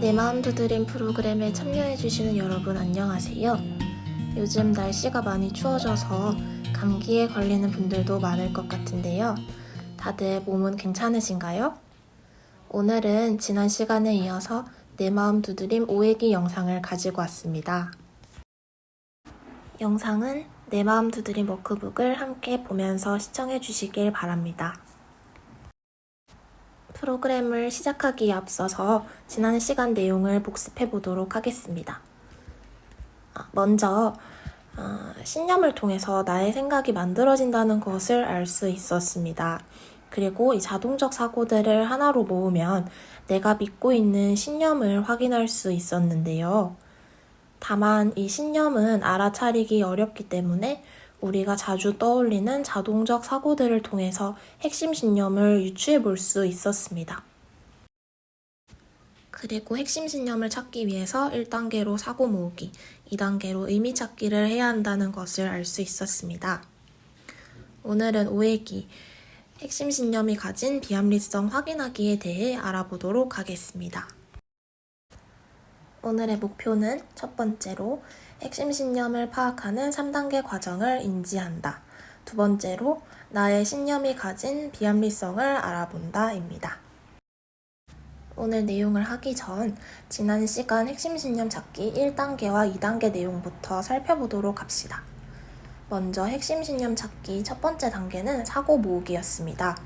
내 마음 두드림 프로그램에 참여해주시는 여러분 안녕하세요. 요즘 날씨가 많이 추워져서 감기에 걸리는 분들도 많을 것 같은데요. 다들 몸은 괜찮으신가요? 오늘은 지난 시간에 이어서 내 마음 두드림 5회기 영상을 가지고 왔습니다. 영상은 내 마음 두드림 워크북을 함께 보면서 시청해 주시길 바랍니다. 프로그램을 시작하기에 앞서서 지난 시간 내용을 복습해 보도록 하겠습니다. 아, 먼저 아, 신념을 통해서 나의 생각이 만들어진다는 것을 알 수 있었습니다. 그리고 이 자동적 사고들을 하나로 모으면 내가 믿고 있는 신념을 확인할 수 있었는데요. 다만 이 신념은 알아차리기 어렵기 때문에 우리가 자주 떠올리는 자동적 사고들을 통해서 핵심 신념을 유추해 볼 수 있었습니다. 그리고 핵심 신념을 찾기 위해서 1단계로 사고 모으기, 2단계로 의미 찾기를 해야 한다는 것을 알 수 있었습니다. 오늘은 5회기, 핵심 신념이 가진 비합리성 확인하기에 대해 알아보도록 하겠습니다. 오늘의 목표는 첫 번째로 핵심 신념을 파악하는 3단계 과정을 인지한다. 두 번째로 나의 신념이 가진 비합리성을 알아본다입니다. 오늘 내용을 하기 전 지난 시간 핵심 신념 찾기 1단계와 2단계 내용부터 살펴보도록 합시다. 먼저 핵심 신념 찾기 첫 번째 단계는 사고 모으기였습니다.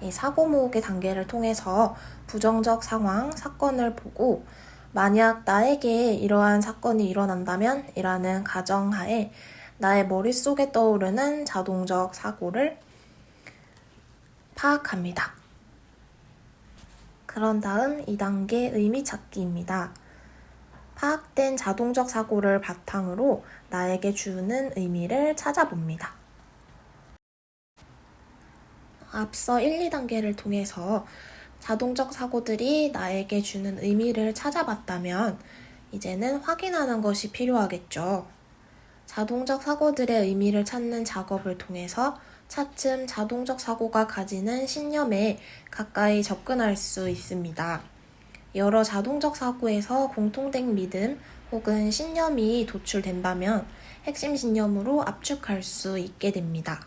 이 사고 모으기 단계를 통해서 부정적 상황, 사건을 보고 만약 나에게 이러한 사건이 일어난다면 이라는 가정하에 나의 머릿속에 떠오르는 자동적 사고를 파악합니다. 그런 다음 2단계 의미 찾기입니다. 파악된 자동적 사고를 바탕으로 나에게 주는 의미를 찾아봅니다. 앞서 1, 2단계를 통해서 자동적 사고들이 나에게 주는 의미를 찾아봤다면 이제는 확인하는 것이 필요하겠죠. 자동적 사고들의 의미를 찾는 작업을 통해서 차츰 자동적 사고가 가지는 신념에 가까이 접근할 수 있습니다. 여러 자동적 사고에서 공통된 믿음 혹은 신념이 도출된다면 핵심 신념으로 압축할 수 있게 됩니다.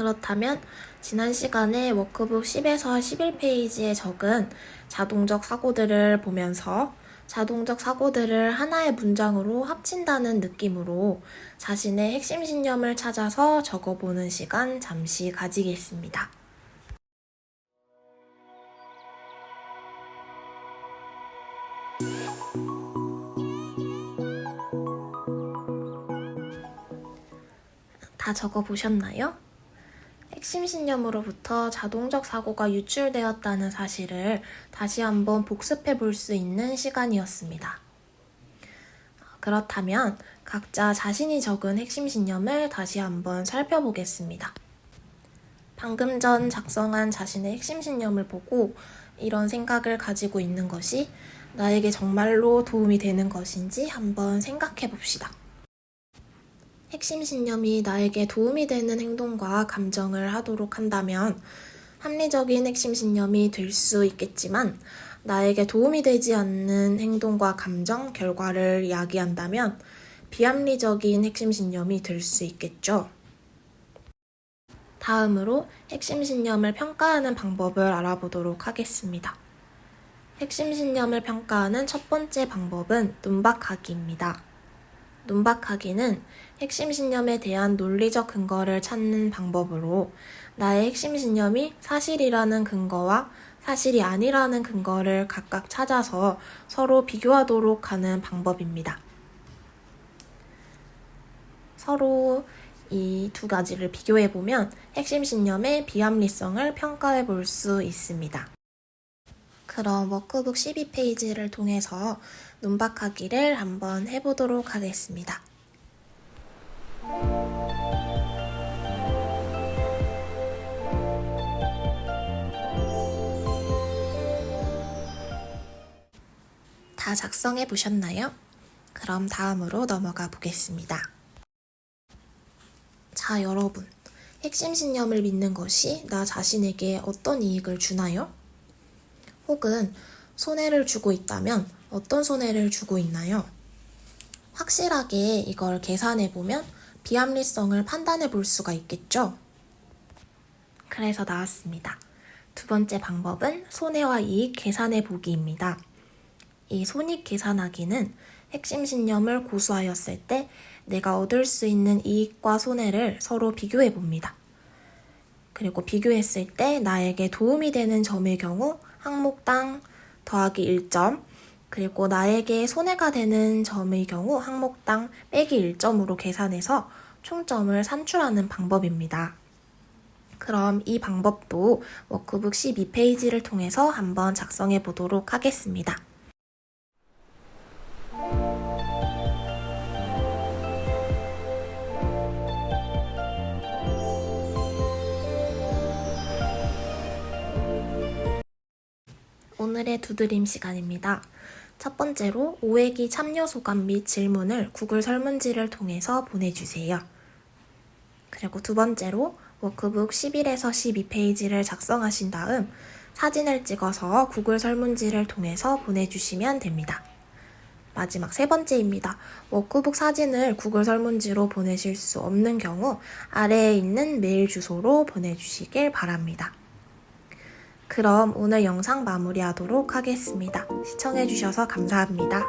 그렇다면 지난 시간에 워크북 10에서 11페이지에 적은 자동적 사고들을 보면서 자동적 사고들을 하나의 문장으로 합친다는 느낌으로 자신의 핵심 신념을 찾아서 적어보는 시간 잠시 가지겠습니다. 다 적어보셨나요? 핵심 신념으로부터 자동적 사고가 유출되었다는 사실을 다시 한번 복습해 볼 수 있는 시간이었습니다. 그렇다면 각자 자신이 적은 핵심 신념을 다시 한번 살펴보겠습니다. 방금 전 작성한 자신의 핵심 신념을 보고 이런 생각을 가지고 있는 것이 나에게 정말로 도움이 되는 것인지 한번 생각해 봅시다. 핵심 신념이 나에게 도움이 되는 행동과 감정을 하도록 한다면 합리적인 핵심 신념이 될 수 있겠지만 나에게 도움이 되지 않는 행동과 감정, 결과를 야기한다면 비합리적인 핵심 신념이 될 수 있겠죠. 다음으로 핵심 신념을 평가하는 방법을 알아보도록 하겠습니다. 핵심 신념을 평가하는 첫 번째 방법은 눈박하기입니다. 눈박하기는 핵심 신념에 대한 논리적 근거를 찾는 방법으로 나의 핵심 신념이 사실이라는 근거와 사실이 아니라는 근거를 각각 찾아서 서로 비교하도록 하는 방법입니다. 서로 이 두 가지를 비교해 보면 핵심 신념의 비합리성을 평가해 볼 수 있습니다. 그럼 워크북 12페이지를 통해서 눈박하기를 한번 해보도록 하겠습니다. 다 작성해 보셨나요? 그럼 다음으로 넘어가 보겠습니다. 자, 여러분. 핵심 신념을 믿는 것이 나 자신에게 어떤 이익을 주나요? 혹은 손해를 주고 있다면 어떤 손해를 주고 있나요? 확실하게 이걸 계산해 보면 비합리성을 판단해 볼 수가 있겠죠? 그래서 나왔습니다. 두 번째 방법은 손해와 이익 계산해 보기입니다. 이 손익 계산하기는 핵심 신념을 고수하였을 때 내가 얻을 수 있는 이익과 손해를 서로 비교해 봅니다. 그리고 비교했을 때 나에게 도움이 되는 점의 경우 항목당 더하기 1점, 그리고 나에게 손해가 되는 점의 경우 항목당 빼기 1점으로 계산해서 총점을 산출하는 방법입니다. 그럼 이 방법도 워크북 12페이지를 통해서 한번 작성해 보도록 하겠습니다. 오늘의 두드림 시간입니다. 첫 번째로 오해기 참여 소감 및 질문을 구글 설문지를 통해서 보내주세요. 그리고 두 번째로 워크북 11에서 12페이지를 작성하신 다음 사진을 찍어서 구글 설문지를 통해서 보내주시면 됩니다. 마지막 세 번째입니다. 워크북 사진을 구글 설문지로 보내실 수 없는 경우 아래에 있는 메일 주소로 보내주시길 바랍니다. 그럼 오늘 영상 마무리하도록 하겠습니다. 시청해주셔서 감사합니다.